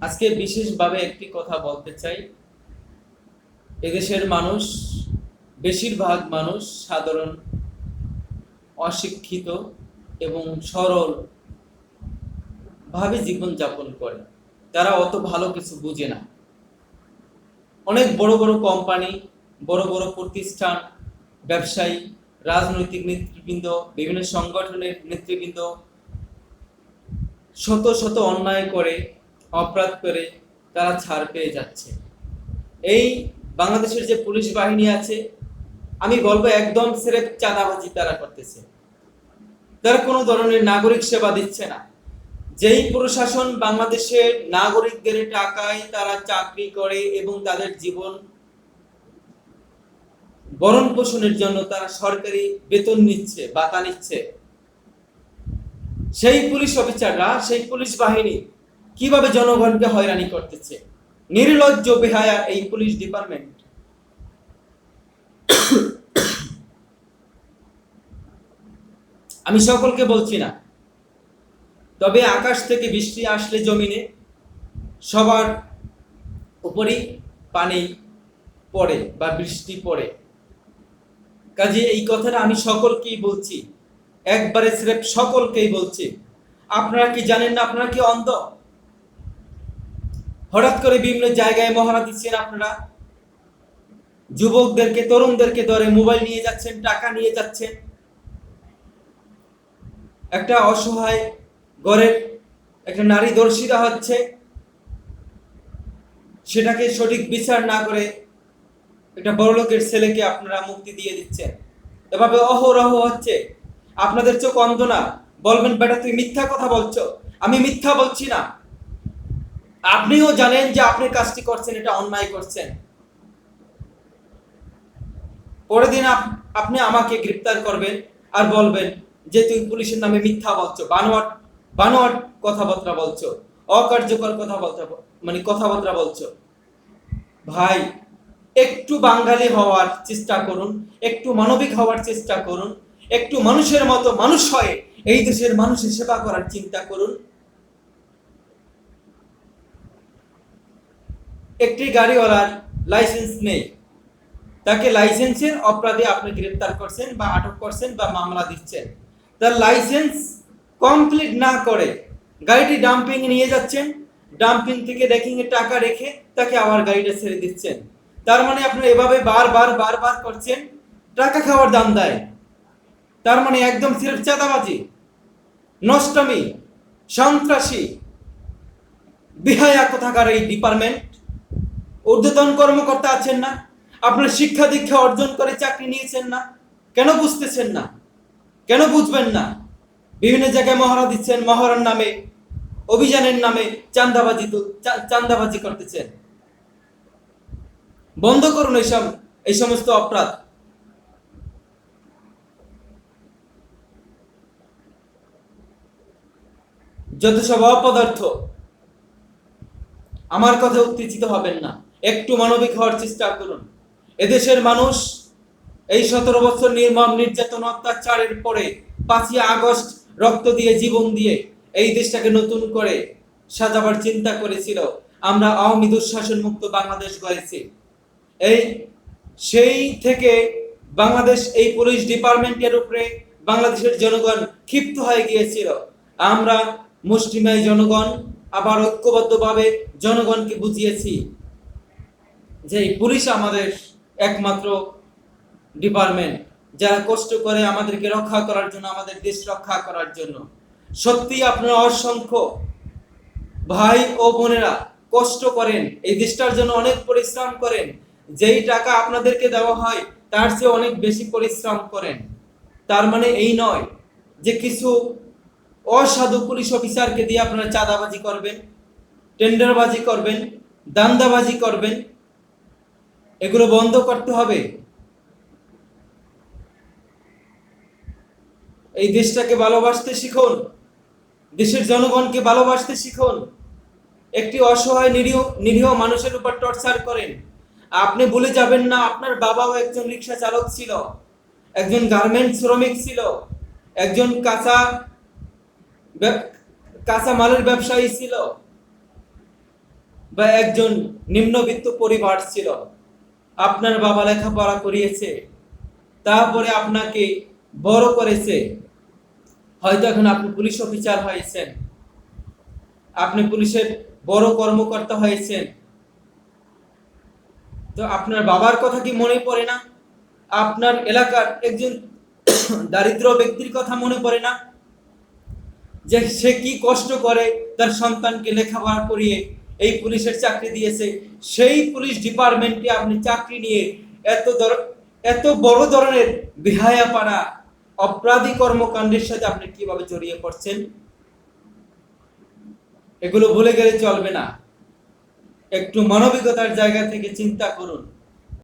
আজকে বিশেষভাবে একটি কথা বলতে চাই। এদেশের মানুষ, বেশিরভাগ মানুষ সাধারণ, অশিক্ষিত এবং সরল ভাবে জীবনযাপন করে। তারা অত ভালো কিছু বুঝে না। অনেক বড় বড় কোম্পানি, বড় বড় প্রতিষ্ঠান, ব্যবসায়ী, রাজনৈতিক নেতৃবৃন্দ, বিভিন্ন সংগঠনের নেতৃবৃন্দ শত শত অন্যায় করে অপরাধ করে তারা ছাড় পেয়ে যাচ্ছে। এই বাংলাদেশের যে পুলিশ বাহিনী আছে, আমি বলব একদম সেরেফ চাঁদাবাজি তারা করতেছে। তারা কোনো ধরনের নাগরিক সেবা দিচ্ছে না। যেই প্রশাসন বাংলাদেশের নাগরিকদের টাকায় তারা চাকরি করে এবং তাদের জীবন বরণ পোষণের জন্য তারা সরকারি বেতন নিচ্ছে বাতা নিচ্ছে। সেই পুলিশ অফিসাররা, সেই পুলিশ বাহিনী কীভাবে জনগণকে হয়রানি করতেছে? নির্লজ্জ বেহায়া এই পুলিশ ডিপার্টমেন্ট। আমি সকলকে বলছি না, তবে আকাশ থেকে বৃষ্টি আসলে জমিনে সবার উপরই পানি পড়ে বা বৃষ্টি পড়ে। কাজে এই কথাটা আমি সকলকেই বলছি, একবারে স্রেফ সকলকেই বলছি। আপনারা কি জানেন না আপনারা কি অন্ধ? হঠাৎ করে বিভিন্ন জায়গায় মহড়া দিচ্ছেন আপনারা। যুবকদেরকে, তরুণদেরকে ধরে মোবাইল নিয়ে যাচ্ছেন, টাকা নিয়ে যাচ্ছেন। একটা অসহায় ঘরের একটা নারী দর্শিতা হচ্ছে। সেটাকে সঠিক বিচার না করে একটা বড়লোকের ছেলেকে আপনারা মুক্তি দিয়ে দিচ্ছেন। এভাবে অহরহ হচ্ছে। আপনাদের চোখ অন্ধ না। বলবেন, বেটা তুই মিথ্যা কথা বলছো। আমি মিথ্যা বলছি না। আপনিও জানেন যে আপনি কাজটি করছেন, এটা অন্যায় করছেন। পরের দিন আপ- আপনি আমাকে গ্রেপ্তার করবেন আর বলবেন যে তুই পুলিশের নামে মিথ্যা বলছো, বানোয়াট বানোয়াট কথাবার্তা বলছো, অকার্যকর কথা বলতে মানে কথাবার্তা বলছো। ভাই, একটু বাঙালি হওয়ার চেষ্টা করুন, একটু মানবিক হওয়ার চেষ্টা করুন, একটু মানুষের মতো মানুষ হয়ে এই দেশের মানুষের সেবা করার চিন্তা করুন। একটি গাড়িওয়ালার লাইসেন্স নেই। তাকে লাইসেন্সের অপরাধে আপনি গ্রেফতার করছেন বা আটক করছেন বা মামলা দিচ্ছেন। তার লাইসেন্স কমপ্লিট না করে গাড়িটি ডাম্পিং নিয়ে যাচ্ছেন ডাম্পিং থেকে রেকিং এর টাকা রেখে তাকে আবার গাড়িটা ছেড়ে দিচ্ছেন। তার মানে আপনি এভাবে বারবার বারবার করছেন, টাকা খাওয়ার দাম দেয়। তার মানে একদম সিরেফ চাঁদাবাজি, নষ্টমী, সন্ত্রাসী, বিহায়া কোথাকার এই ডিপার্টমেন্ট ঊর্ধ্বতন কর্মকর্তা আছেন না, আপনার শিক্ষা দীক্ষা অর্জন করে চাকরি নিয়েছেন না, কেন বুঝতেছেন না? কেন বুঝবেন না? বিভিন্ন জায়গায় মহড়া দিচ্ছেন, মহড়ার নামে, অভিযানের নামে চান্দাবাজি চান্দাবাজি করতেছেন। বন্ধ করুন এইসব এই সমস্ত অপরাধ। যত সব অপদার্থ, আমার কথা উত্তেজিত হবেন না। একটু মানবিক হওয়ার চেষ্টা করুন। এদেশের মানুষ এই সতেরো বছর নির্মম নির্যাতন অত্যাচারের পরে পাঁচই আগস্ট রক্ত দিয়ে জীবন দিয়ে এই দেশটাকে নতুন করে সাজাবার চিন্তা করেছিল। আমরা আওয়ামী দুঃশাসন মুক্ত বাংলাদেশ গড়েছি। এই সেই থেকে বাংলাদেশ এই পুলিশ ডিপার্টমেন্টের উপরে বাংলাদেশের জনগণ ক্ষিপ্ত হয়ে গিয়েছিল। আমরা মুষ্টিমেয় জনগণ, আবার ঐক্যবদ্ধভাবে জনগণকে বুঝিয়েছি। যে পুলিশ আমাদের একমাত্র ডিপার্টমেন্ট যারা কষ্ট করে আমাদেরকে রক্ষা করার জন্য, আমাদের দেশ রক্ষা করার জন্য। সত্যি আপনারা অসংখ্য ভাই ও বোনেরা কষ্ট করেন, এই দেশটার জন্য অনেক পরিশ্রম করেন। যেই টাকা আপনাদেরকে দেওয়া হয়, তার চেয়ে অনেক বেশি পরিশ্রম করেন। তার মানে এই নয় যে কিছু অসাধু পুলিশ অফিসারকে দিয়ে আপনারা চাঁদাবাজি করবেন, টেন্ডারবাজি করবেন, দান্দাবাজি করবেন এগুলো বন্ধ করতে হবে। এই দেশটাকে ভালোবাসতে শিখুন। দেশের জনগণকে ভালোবাসতে শিখুন। একটি অসহায়, নিরীহ নিরীহ মানুষের উপর টর্চার করেন। আপনি ভুলে যাবেন না, আপনার বাবাও একজন রিক্সা চালক ছিল। একজন গার্মেন্ট শ্রমিক ছিল। একজন কাঁচা কাঁচা মালের ব্যবসায়ী ছিল। বা একজন নিম্নবিত্ত পরিবার ছিল। আপনার বাবা লেখাপড়া করিয়েছে, তারপরে আপনাকে বড় করেছে। হয়তো এখন আপনি পুলিশ অফিসার হয়েছেন, আপনি পুলিশের বড় কর্মকর্তা হয়েছেন। তো আপনার বাবার কথা কি মনে পড়ে না? আপনার এলাকার একজন দারিদ্র ব্যক্তির কথা মনে পড়ে না? যে সে কি কষ্ট করে তার সন্তানকে লেখাপড়া করিয়ে এই পুলিশের চাকরি দিয়েছে। সেই পুলিশ ডিপার্টমেন্টে আপনি চাকরি নিয়ে এত ধর- এত বড় ধরনের বিহায়াপাড়া অপরাধী কর্মকাণ্ডের সাথে আপনি কীভাবে জড়িয়ে পড়ছেন? এগুলো ভুলে গেলে চলবে না। একটু মানবিকতার জায়গা থেকে চিন্তা করুন।